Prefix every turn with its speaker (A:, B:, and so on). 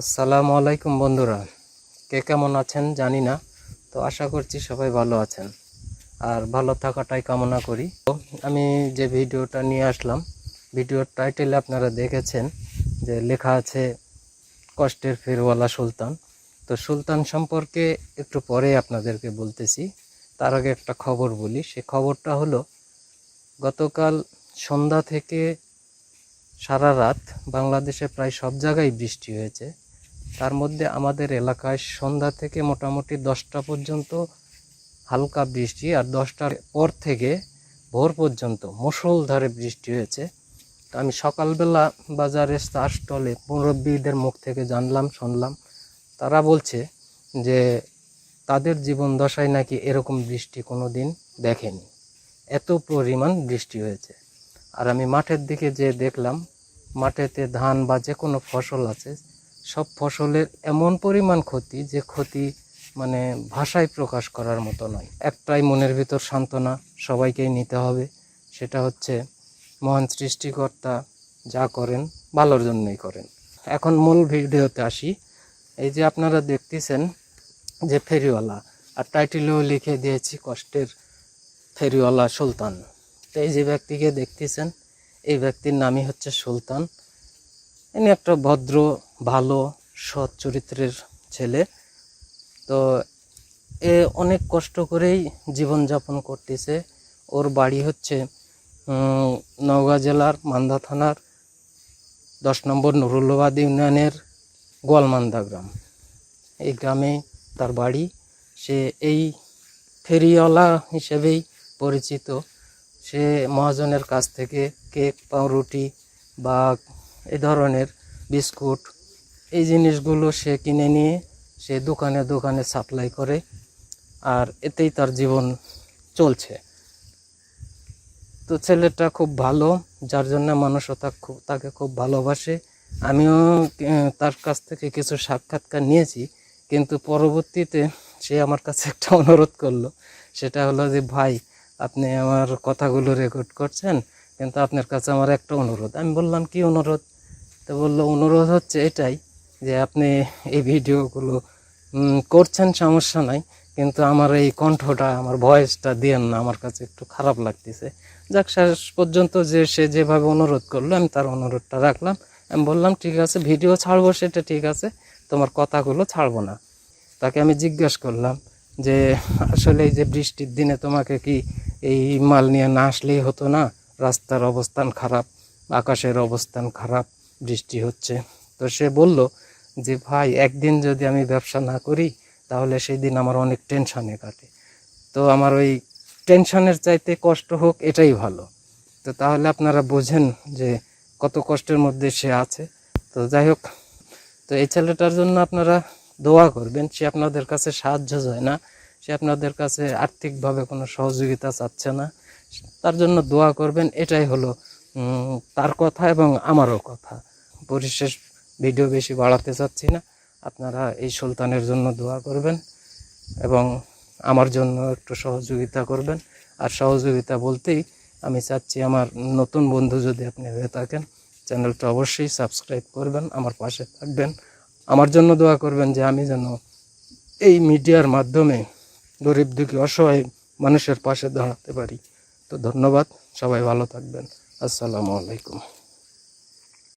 A: আসসালামু আলাইকুম বন্ধুরা। কে কেমন আছেন জানি না, তো আশা করছি সবাই ভালো আছেন। আর ভালো থাকাটাই কামনা করি। তো আমি যে ভিডিওটা নিয়ে আসলাম, ভিডিওর টাইটেলে আপনারা দেখেছেন যে লেখা আছে কষ্টের ফেরওয়ালা সুলতান। তো সুলতান সম্পর্কে একটু পরে আপনাদেরকে বলতেছি। তার আগে একটা খবর বলি। সে খবরটা হলো, গতকাল সন্ধ্যা থেকে সারা রাত বাংলাদেশে প্রায় সব জায়গায় বৃষ্টি হয়েছে। তার মধ্যে আমাদের এলাকায় সন্ধ্যা থেকে মোটামুটি দশটা পর্যন্ত হালকা বৃষ্টি আর দশটার পর থেকে ভোর পর্যন্ত মুষলধারে বৃষ্টি হয়েছে। তো আমি সকালবেলা বাজারে চা স্টলে মুরব্বীদের মুখ থেকে জানলাম, শুনলাম। তারা বলছে যে, তাদের জীবন দশায় নাকি এরকম বৃষ্টি কোনো দিন দেখেনি। এত পরিমাণ বৃষ্টি হয়েছে। আর আমি মাঠের দিকে যে দেখলাম, মাঠেতে ধান বা যে কোনো ফসল আছে সব ফসলের এমন পরিমাণ ক্ষতি যে ক্ষতি মানে ভাষায় প্রকাশ করার মতো নয়। একটাই মনের ভিতর সান্ত্বনা সবাইকেই নিতে হবে, সেটা হচ্ছে মহান সৃষ্টিকর্তা যা করেন ভালোর জন্যই করেন। এখন মূল ভিডিওতে আসি। এই যে আপনারা দেখতেছেন যে ফেরিওয়ালা, আর টাইটেলেও লিখে দিয়েছি কষ্টের ফেরিওয়ালা সুলতান। তো এই যে ব্যক্তিকে দেখতেছেন, এই ব্যক্তির নামই হচ্ছে সুলতান। ইনি একটা ভদ্র, ভালো, সৎ চরিত্রের ছেলে। তো এ অনেক কষ্ট করেই জীবনযাপন করতেছে। ওর বাড়ি হচ্ছে নওগাঁ জেলার মান্দা থানার দশ নম্বর নুরুল্লাবাদ ইউনিয়নের গোয়ালমান্দা গ্রাম। এই গ্রামে তার বাড়ি। সে এই ফেরিওয়ালা হিসেবেই পরিচিত। সে মহাজনের কাছ থেকে কেক, পাউরুটি বা এই ধরনের বিস্কুট, এই জিনিসগুলো সে কিনে নিয়ে সে দোকানে দোকানে সাপ্লাই করে আর এতেই তার জীবন চলছে। তো ছেলেটা খুব ভালো, যার জন্য মানুষও তাকে খুব ভালোবাসে। আমিও তার কাছ থেকে কিছু সাক্ষাৎকার নিয়েছি, কিন্তু পরবর্তীতে সে আমার কাছে একটা অনুরোধ করল। সেটা হলো যে, ভাই, আপনি আমার কথাগুলো রেকর্ড করছেন, কিন্তু আপনার কাছে আমার একটা অনুরোধ। আমি বললাম, কি অনুরোধ? তো বলল, অনুরোধ হচ্ছে এটাই যে আপনি এই ভিডিওগুলো করছেন সমস্যা নাই, কিন্তু আমার এই কণ্ঠটা, আমার ভয়েসটা দিয়েন না, আমার কাছে একটু খারাপ লাগতেছে। যাক, শেষ পর্যন্ত যে সে যেভাবে অনুরোধ করল, আমি তার অনুরোধটা রাখলাম। আমি বললাম, ঠিক আছে, ভিডিও ছাড়বো সেটা ঠিক আছে, তোমার কথাগুলো ছাড়বো না। তাকে আমি জিজ্ঞাসা করলাম যে, আসলে এই যে বৃষ্টির দিনে তোমাকে কি এই মাল নিয়ে না আসলেই হতো না? রাস্তার অবস্থান খারাপ, আকাশের অবস্থান খারাপ বৃষ্টি হচ্ছে। তো সে বলল যে, ভাই, একদিন যদি আমি ব্যবসা না করি, তাহলে সেই দিন আমার অনেক টেনশনে কাটে। তো আমার ওই টেনশনের চাইতে কষ্ট হোক, এটাই ভালো। তো তাহলে আপনারা বোঝেন যে, কত কষ্টের মধ্যে সে আছে। তো যাই হোক, তো এই ছেলেটার জন্য আপনারা দোয়া করবেন। সে আপনাদের কাছে সাহায্য চায় না। সে আপনাদের কাছে আর্থিকভাবে কোনো সহযোগিতা চাচ্ছে না। তার জন্য দোয়া করবেন। এটাই হলো তার কথা এবং আমারও কথা। পরিশেষ ভিডিও বেশি বাড়াতে চাচ্ছি না। আপনারা এই সুলতানের জন্য দোয়া করবেন এবং আমার জন্য একটু সহযোগিতা করবেন। আর সহযোগিতা বলতেই আমি চাচ্ছি আমার নতুন বন্ধু যদি আপনি হয়ে থাকেন, চ্যানেলটা অবশ্যই সাবস্ক্রাইব করবেন, আমার পাশে থাকবেন। আমার জন্য দোয়া করবেন যে আমি যেন এই মিডিয়ার মাধ্যমে গরিব দুঃখী অসহায় মানুষের পাশে দাঁড়াতে পারি। তো ধন্যবাদ, সবাই ভালো থাকবেন। আসসালামু আলাইকুম।